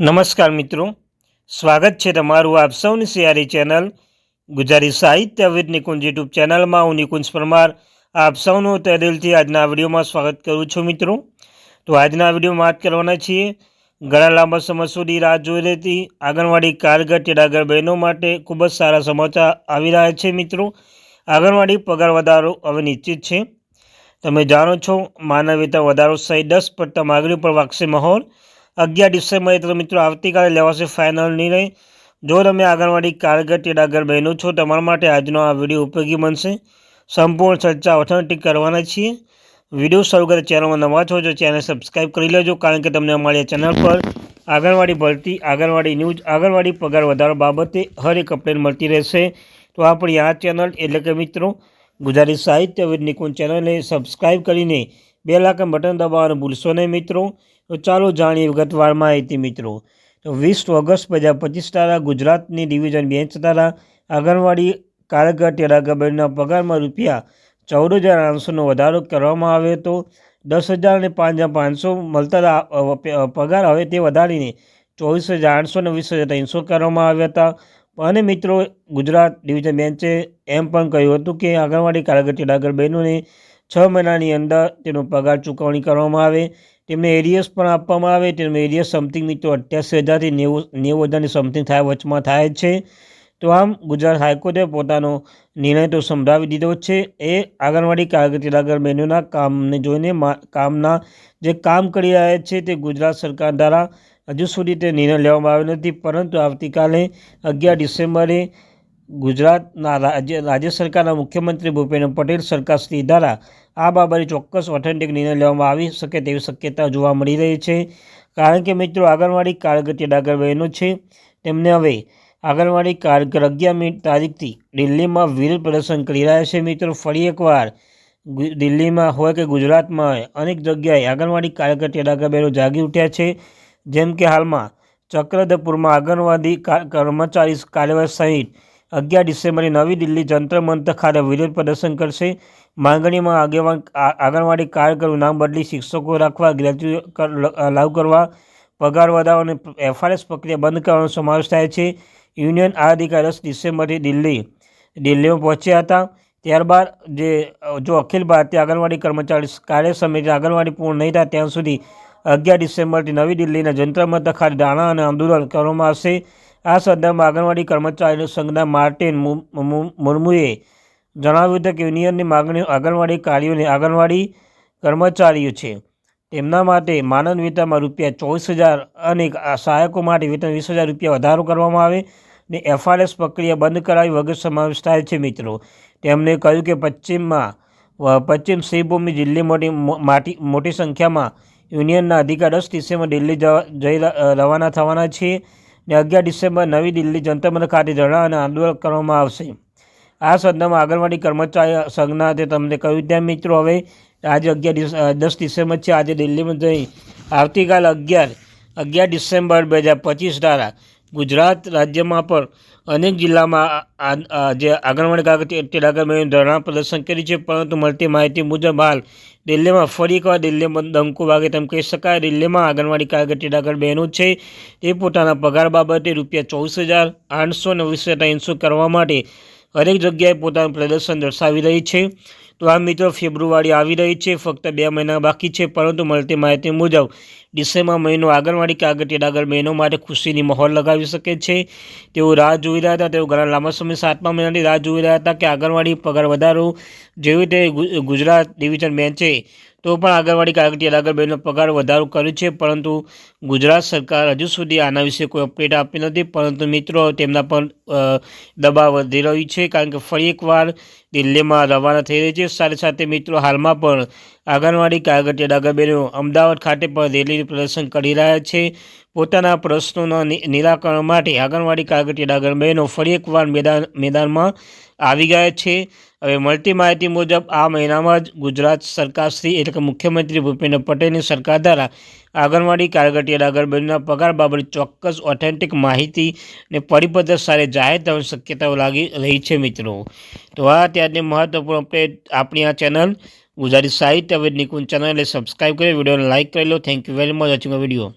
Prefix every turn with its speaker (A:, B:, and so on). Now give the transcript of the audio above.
A: નમસ્કાર મિત્રો. સ્વાગત છે તમારું આપ સૌની સિયારી ચેનલ ગુજરાતી સાહિત્ય વિદ નિકુંજ યુટ્યુબ ચેનલમાં. હું નિકુંજ પરમાર આપ સૌનું દિલથી આજના વિડીયોમાં સ્વાગત કરું છું મિત્રો. તો આજના વિડીયોમાં વાત કરવાના છીએ ઘણા લાંબા સમય સુધી રાહ જોઈ રહેતી આંગણવાડી કારગર ટેડાગર બહેનો માટે ખૂબ જ સારા સમાચાર આવી રહ્યા છે મિત્રો. આંગણવાડી પગાર વધારો હવે નિશ્ચિત છે. તમે જાણો છો માનવીતા વધારો સહિત દસ પટ્ટા માગણી પર વાગશે માહોલ અગિયાર ડિસેમ્બરે તો મિત્રો આવતીકાલે લેવાશે ફાઇનલ નિર્ણય. જો તમે આંગણવાડી કારગર ટેડાગર બહેનો છો, તમારા માટે આજનો આ વીડિયો ઉપયોગી બનશે. સંપૂર્ણ ચર્ચા ઓથેન્ટિક કરવાના છીએ. વીડિયો શરૂ કરતા ચેનલમાં નવા છો, તો ચેનલ સબસ્ક્રાઈબ કરી લેજો, કારણ કે તમને અમારી ચેનલ પર આંગણવાડી ભરતી, આંગણવાડી ન્યૂઝ, આંગણવાડી પગાર વધારો બાબતે હર એક અપડેટ મળતી રહેશે. તો આપણી આ ચેનલ, એટલે કે મિત્રો ગુજરાતી સાહિત્ય વિદ નિકુંજ ચેનલને સબસ્ક્રાઈબ કરીને બે લાખ બટન દબાવવાનું ભૂલશો નહીં મિત્રો. તો ચાલો જાણીએ વિગતવાર માહિતી, મિત્રો. તો વીસ ઓગસ્ટ બે હજાર પચીસ તારા ગુજરાતની ડિવિઝન બેન્ચ દ્વારા આંગણવાડી કારગર ટેરાગબેડના પગારમાં રૂપિયા ચૌદ હજાર આઠસોનો વધારો કરવામાં આવ્યો હતો. દસ હજાર અને પાંચ હજાર પાંચસો મળતા પગાર હવે તે વધારીને ચોવીસ હજાર આઠસો ને વીસ હજાર ત્રણસો કરવામાં આવ્યા હતા. અને મિત્રો, ગુજરાત ડિવિઝન બેન્ચે એમ પણ કહ્યું હતું કે આંગણવાડી કારગર ટેડાગર બહેનોને છ મહિનાની અંદર તેનો પગાર ચૂકવણી કરવામાં આવે. તેમને એરિયસ પણ આપવામાં આવે, તેમને એરિયસ સમથિંગ મિત્રો અઠ્યાસી હજારથી નેવું નેવું હજારની સમથિંગ થાય, વચમાં થાય છે. તો આમ ગુજરાત હાઈકોર્ટે પોતાનો નિર્ણય તો સંભળાવી દીધો છે. એ આંગણવાડી કારકિર્દી આગળ બહેનોના કામને જોઈને કામના જે કામ કરી રહ્યા છે તે ગુજરાત સરકાર દ્વારા હજુ સુધી તે નિર્ણય લેવામાં આવ્યો નથી. પરંતુ આવતીકાલે અગિયાર ડિસેમ્બરે ગુજરાતના રાજ્ય રાજ્ય સરકારના મુખ્યમંત્રી ભૂપેન્દ્ર પટેલ સરકારશ્રી દ્વારા આ બાબતે ચોક્કસ ઓથેન્ટિક નિર્ણય લેવામાં આવી શકે તેવી શક્યતા જોવા મળી રહી છે. કારણ કે મિત્રો, આંગણવાડી કારગર ડાગર બહેનો છે. તેમને હવે આંગણવાડી કારગર અગિયારમી તારીખથી દિલ્હીમાં વિરોધ પ્રદર્શન કરી રહ્યા છે. મિત્રો, ફરી એકવાર દિલ્હીમાં હોય કે ગુજરાતમાં હોય, અનેક જગ્યાએ આંગણવાડી કારગર તેડાગર બહેનો જાગી ઉઠ્યા છે. જેમ કે હાલમાં ચક્રધરપુરમાં આંગણવાડી કર્મચારી કાર્યવાહી સહિત અગિયાર ડિસેમ્બરે નવી દિલ્હી જંતર મંતર ખાતે વિરોધ પ્રદર્શન કરશે. માંગણીમાં આગેવાન આંગણવાડી કાર્યકરો નામ બદલી શિક્ષકો રાખવા ગ્રેજ્યુએટ લાગુ કરવા, પગાર વધારો અને એફઆરએસ પ્રક્રિયા બંધ કરવાનો સમાવેશ થાય છે. યુનિયન આ અધિકારી દસ ડિસેમ્બરથી દિલ્હી, દિલ્હીમાં પહોંચ્યા હતા. ત્યારબાદ જે જો અખિલ ભારતીય આંગણવાડી કર્મચારી કાર્ય સમિતિ આંગણવાડી પૂર્ણ નહીં થાય ત્યાં સુધી અગિયાર ડિસેમ્બરથી નવી દિલ્હીના જંતર મંતર ખાતે ધારણા અને આંદોલન કરવામાં આવશે. આ સંદર્ભમાં આંગણવાડી કર્મચારીઓ સંઘના માર્ટિન મુર્મુએ જણાવ્યું હતું કે યુનિયનની માગણીઓ આંગણવાડી કાર્યોને આંગણવાડી કર્મચારીઓ છે. તેમના માટે માનદ વેતનમાં રૂપિયા ચોવીસ હજાર અને સહાયકો માટે વેતન વીસ હજાર રૂપિયા વધારો કરવામાં આવે ને એફઆરએસ પ્રક્રિયા બંધ કરાવી વગર સમાવેશ થાય છે મિત્રો. તેમણે કહ્યું કે પશ્ચિમમાં પશ્ચિમ સિંહભૂમિ દિલ્હી મોટી મોટી સંખ્યામાં યુનિયનના અધિકાર દસ ડિસેમ્બર દિલ્હી જઈ રવાના થવાના છે ને અગિયાર ડિસેમ્બર નવી દિલ્હી જંતર ખાતે ધરણા અને આંદોલન કરવામાં આવશે. આ સંદર્ભમાં આંગણવાડી કર્મચારી સંઘના તે તમને કહ્યું ત્યાં મિત્રો, હવે આજે અગિયાર દસ ડિસેમ્બર છે. આજે દિલ્હીમાં જઈ આવતીકાલ અગિયાર અગિયાર ડિસેમ્બર બે હજાર પચીસ દ્વારા ગુજરાત રાજ્યમાં પણ અનેક જિલ્લામાં જે આંગણવાડી તેડાગર ધરણા પ્રદર્શન કર્યું છે, પરંતુ મળતી માહિતી મુજબ હાલ દિલ્હીમાં ફરી એકવાર દિલ્હીમાં ડંકો વાગે તેમ કહી શકાય. દિલ્હીમાં આંગણવાડી તેડાગર બહેનો છે. તે પોતાના પગાર બાબતે રૂપિયા ચોવીસ હજાર આઠસો ને વીસ કરવા માટે હરેક જગ્યાએ પોતાનું પ્રદર્શન દર્શાવી રહી છે. તો આ મિત્રો ફેબ્રુઆરી આવી રહી છે, ફક્ત બે મહિના બાકી છે, પરંતુ મળતી માહિતી મુજબ ડિસેમ્બર મહિનો આંગણવાડી કે આગળ તેડાગર બહેનો માટે ખુશીની માહોલ લગાવી શકે છે. તેઓ રાહ જોઈ રહ્યા હતા, તેઓ ઘણા લાંબા સમય સાતમા મહિનાથી રાહ જોઈ રહ્યા હતા કે આંગણવાડી પગાર વધારો જેવી રીતે ગુજરાત ડિવિઝન બેન્ચે તો પણ આંગણવાડી કાગળિયા આગળ બહેનો પગાર વધારો કર્યો છે, પરંતુ ગુજરાત સરકાર હજુ સુધી આના વિશે કોઈ અપડેટ આપી નથી, પરંતુ મિત્રો તેમના પણ દબાવ વધી રહ્યું છે કારણ કે ફરી એકવાર દિલ્હીમાં રવાના થઈ રહી છે. સાથે સાથે મિત્રો, હાલમાં પણ આંગણવાડી કાર્યકર્તા ડાગાબેનો અમદાવાદ ખાતે પણ રેલી પ્રદર્શન કરી રહ્યા છે. પોતાના પ્રશ્નોના નિરાકરણ માટે આંગણવાડી કાર્યકર્તા ડાગર ફરી એકવાર મેદાન, મેદાનમાં આવી ગયા છે. હવે મળતી માહિતી મુજબ, આ મહિનામાં જ ગુજરાત સરકારશ્રી એટલે કે મુખ્યમંત્રી ભૂપેન્દ્ર પટેલની સરકાર દ્વારા આંગણવાડી કાર્યકર્તા આગળ પગાર બાબતે ચોક્કસ ઓથેન્ટિક માહિતી અને પરિપત્ર સાથે જાહેર થવાની શક્યતાઓ લાગી રહી છે મિત્રો. તો આ ત્યારની મહત્વપૂર્ણ અપડેટ આપણી આ ચેનલ. ગુજરાતી સાહિત્ય નિકુંજ ચેનલને સબસ્ક્રાઈબ કરી, વિડીયોને લાઇક કરી લો. Thank you very much watching video